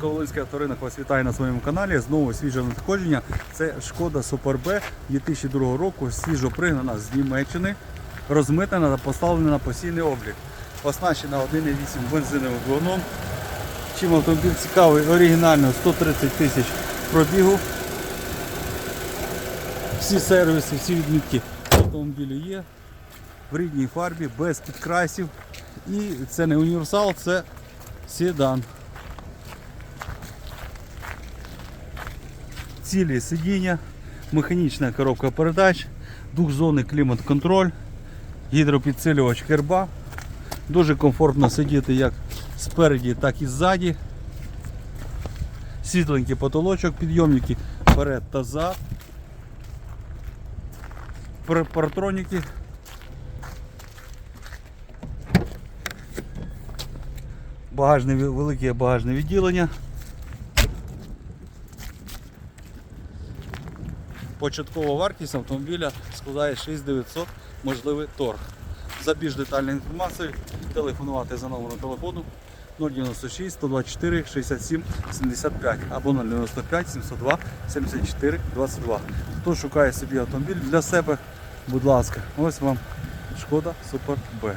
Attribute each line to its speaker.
Speaker 1: Волинський авторинок вас вітає на своєму каналі. Знову свіже надходження. Це шкода Супер Б 2002 року, свіжо пригнана з Німеччини, розмитнена та поставлена на постійний облік. Оснащена 1,8 бензиновим двигуном. Чим автомобіль цікавий, оригінально 130 тисяч пробігу. Всі сервіси, всі відмітки автомобілю є в рідній фарбі, без підкрасів. І це не універсал, це седан. Цілі сидіння, механічна коробка передач, двохзонний клімат-контроль, гідропідсилювач керба. Дуже комфортно сидіти як спереді, так і ззаді. Світленький потолочок, підйомники вперед та зад. Пар- Партроніки. Багажне, велике багажне відділення. Початкова вартість автомобіля складає 6900, можливий торг. За більш детальною інформацією телефонувати за номером телефону 096 124 67 75 або 095 702 74 22. Хто шукає собі автомобіль для себе, будь ласка, ось вам шкода Супер Б.